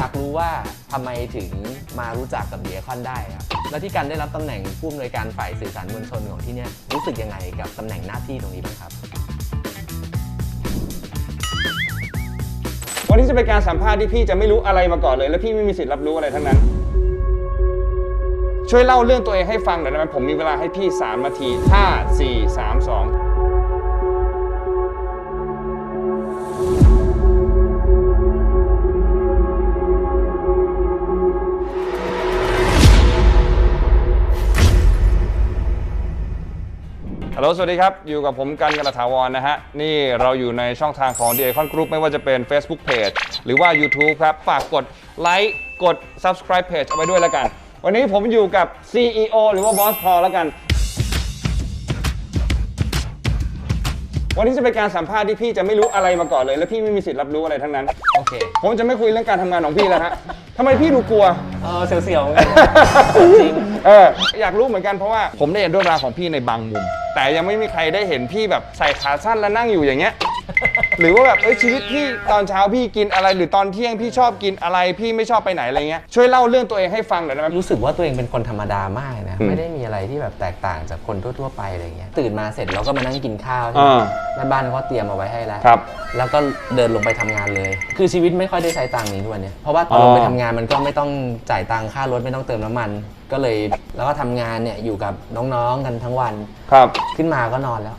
อยากรู้ว่าทำไมถึงมารู้จักกับเดียคอนได้ครับ แล้วที่การได้รับตำแหน่งผู้อำนวยการฝ่ายสื่อสารมวลชนของที่นี่รู้สึกยังไงกับตำแหน่งหน้าที่ตรงนี้บ้างครับ วันนี้จะเป็นการสัมภาษณ์ที่พี่จะไม่รู้อะไรมาก่อนเลย และพี่ไม่มีสิทธิ์รับรู้อะไรทั้งนั้น ช่วยเล่าเรื่องตัวเองให้ฟังหน่อยได้ไหมผมมีเวลาให้พี่3นาที5 4 3 2 ฮัลโหลสวัสดีครับ อยู่กับผมกันกันตถาวรนะฮะ นี่เราอยู่ในช่องทางของ The Icon Group ไม่ว่าจะเป็น Facebook Page หรือว่า YouTube ครับ ฝากกดไลค์กด Subscribe Page เอาไว้ด้วยแล้วกัน วันนี้ผมอยู่กับ CEO หรือว่า Boss Paul แล้วกัน วันนี้จะเป็นการสัมภาษณ์ที่พี่จะไม่รู้อะไรมาก่อนเลย และพี่ไม่มีสิทธิ์รับรู้อะไรทั้งนั้น โอเค ผมจะไม่คุยเรื่องการทำงานของพี่แล้วฮะ ทำไมพี่ดูกลัว เออเสียวๆเหมือนกันจริง เอออยากรู้เหมือนกันเพราะว่าผมได้เห็นเรื่องราวของพี่ในบางมุม แต่ยังไม่มีใครได้เห็นพี่แบบใส่ขาสั้นแล้วนั่งอยู่อย่างเงี้ย หรือว่าแบบเอ้ยชีวิตพี่ตอนเช้าพี่กินอะไร หรือตอนเที่ยงพี่ชอบกินอะไรพี่ไม่ชอบไปไหนอะไรเงี้ยช่วยเล่าเรื่องตัวเองให้ฟังหน่อยได้ไหม รู้สึกว่าตัวเองเป็นคนธรรมดามากนะ อืมไม่ได้มีอะไรที่แบบแตกต่างจากคนทั่วๆไปอะไรเงี้ยตื่นมาเสร็จเราก็มานั่งกินข้าวใช่ไหมอ่าแม่บ้านเขาเตรียมเอาไว้ให้แล้วครับแล้วก็เดินลงไปทำงานเลย คือชีวิตไม่ค่อยได้ใช้ตังค์นี้ทุกวันเนี้ยเพราะว่าตอนอ๋อ ลงไปทำงานมันก็ไม่ต้องจ่ายตังค่ารถไม่ต้องเติมน้ำมัน ก็เลยแล้วก็ทำงานเนี่ยอยู่กับน้องๆกันทั้งวัน ครับ ขึ้นมาก็นอนแล้ว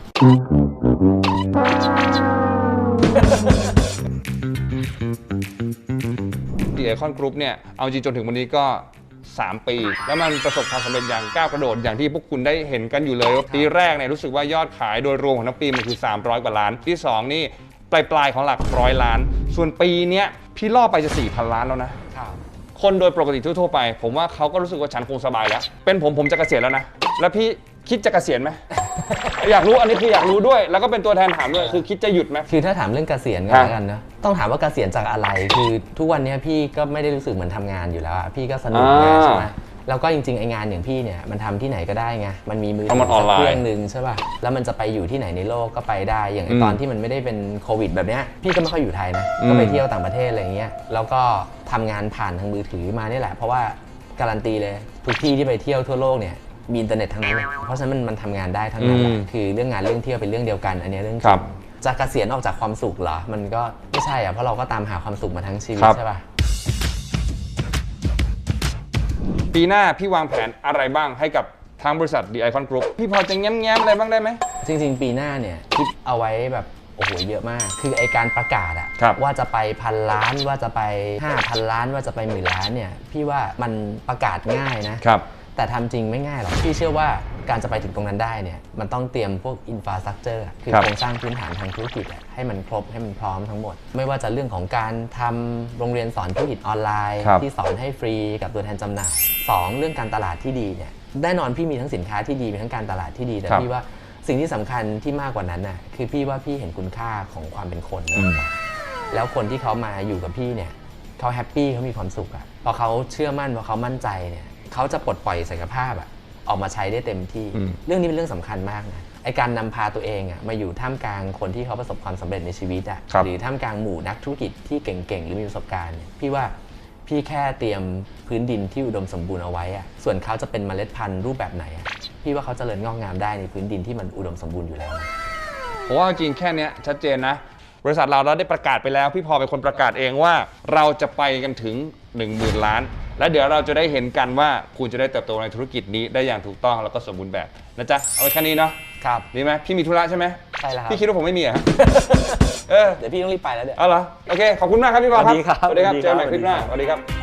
ดีไอคอนกรุ๊ปเนี่ย เอาจริงจนถึงวันนี้ก็ 3 ปี แล้วมันประสบความสำเร็จอย่างก้าวกระโดดอย่างที่พวกคุณได้เห็นกันอยู่เลยว่าปีแรกเนี่ยรู้สึกว่ายอดขายโดยรวมของทั้งปีมันคือ 300 กว่าล้าน ที่ 2 นี่ปลายปลายๆของหลักร้อยล้าน ส่วนปีเนี้ยพี่ล่อไปจะ 4,000 ล้านแล้วนะคนโดยปกติทั่วๆไป ผมว่าเขาก็รู้สึกว่าฉันคงสบายแล้ว เป็นผมผมจะเกษียณแล้วนะ แล้วพี่คิดจะเกษียณไหม อยากรู้อันนี้คืออยากรู้ด้วย แล้วก็เป็นตัวแทนถามด้วยคือคิดจะหยุดไหม คือถ้าถามเรื่องเกษียณก็ครับแล้วกันนะต้องถามว่าเกษียณจากอะไร คือทุกวันเนี้ยพี่ก็ไม่ได้รู้สึกเหมือนทำงานอยู่แล้วอะพี่ก็สนุกงานอ่าใช่ไหมแล้วก็จริงๆไองานอย่างพี่เนี่ยมันทำที่ไหนก็ได้ไงมันมีมือเพราะมันออนไลน์ เครื่องหนึ่งใช่ป่ะแล้วมันจะไปอยู่ที่ไหนในโลกก็ไปได้อย่างไอ้อืมตอนที่มันไม่ได้เป็นโควิด แบบเนี้ยพี่ก็ไม่ค่อยอยู่ไทยนะอืมก็ไปเที่ยวต่างประเทศอะไรเงี้ยแล้วก็ทำงานผ่านทางมือถือมานี่แหละเพราะว่าการันตีเลยทุกที่ที่ไปเที่ยวทั่วโลกเนี่ย มีอินเทอร์เน็ตทั้งนั้นเลยเพราะฉะนั้นมันมันทำงานได้ทั้งนั้นแหละอืมคือเรื่องงานเรื่องเที่ยวเป็นเรื่องเดียวกัน อันเนี้ยเรื่องจครัริบงจะเกษียณออกจากความสุขเหรอ มันก็ไม่ใช่อะเพราะเราก็ตามหาความสุขมาทั้งชีวิตครับ ใช่ป่ะ ปีหน้าพี่วางแผนอะไรบ้างให้กับทางบริษัท The Icon Group พี่พอจะแง้มๆอะไรบ้างได้ไหม จริงๆ ปีหน้าเนี่ยคิดเอาไว้แบบโอ้โหเยอะมาก คือไอการประกาศอะครับว่าจะไปพันล้านว่าจะไป 5,000 ล้านว่าจะไปหมื่นล้านเนี่ยพี่ว่ามันประกาศง่ายนะครับ แต่ทำจริงไม่ง่ายหรอกพี่เชื่อว่าการจะไปถึงตรงนั้นได้เนี่ยมันต้องเตรียมพวกอินฟราสตรักเจอร์คือครับโครงสร้างพื้นฐานทางธุรกิจอะให้มันครบให้มันพร้อมทั้งหมด ไม่ว่าจะเรื่องของการทำโรงเรียนสอนธุรกิจออนไลน์ครับที่สอนให้ฟรีกับตัวแทนจำหน่ายสองเรื่องการตลาดที่ดีเนี่ยแน่นอนพี่มีทั้งสินค้าที่ดีมีทั้งการตลาดที่ดีแต่ครับพี่ว่าสิ่งที่สำคัญที่มากกว่านั้นน่ะคือพี่ว่าพี่เห็นคุณค่าของความเป็นคนมากกว่าแล้วคนที่เขามาอยู่กับพี่เนี่ยเขาแฮปปี้เขามีความสุขอะพอเขาเชื่อมั่นพอเขามั่นใจเนี่ย เขาจะปลดปล่อยศักยภาพอะออกมาใช้ได้เต็มที่อืมเรื่องนี้เป็นเรื่องสำคัญมากนะไอการนำพาตัวเองอะมาอยู่ท่ามกลางคนที่เขาประสบความสำเร็จในชีวิตอะครับหรือท่ามกลางหมู่นักธุรกิจที่เก่งๆ หรือมีประสบการณ์เนี่ยพี่ว่าพี่แค่เตรียมพื้นดินที่อุดมสมบูรณ์เอาไว้อะส่วนเขาจะเป็นเมล็ดพันธุ์รูปแบบไหนอะพี่ว่าเขาจเจริญงอกงามได้ในพื้นดินที่มันอุดมสมบูรณ์อยู่แล้วนะผมว่าจริงๆแค่เนี้ยชัดเจนนะ บริษัทเราเราได้ประกาศไปแล้ว พี่พอเป็นคนประกาศเองว่าเราจะไปกันถึง 1 0,000 ล้าน และเดี๋ยวเราจะได้เห็นกันว่าคุณจะได้เติบโตในธุรกิจนี้ได้อย่างถูกต้องแล้วก็สมบูรณ์แบบนะจ๊ะเอาไว้แค่นี้เนาะครับดีไหมพี่มีธุระใช่ไหมใช่แล้วครับพี่คิดว่าผมไม่มีเหรอะเออเดี๋ยวพี่ต้องรีบไปแล้วเดี๋ยวเอาเหรอโอเคขอบคุณมากครับพี่พอครับสวัสดีครับสวัสดีครับสวัสดีเจอครับกันใหม่คลิปหน้าสสวัวัสสดีดีคครัรับบ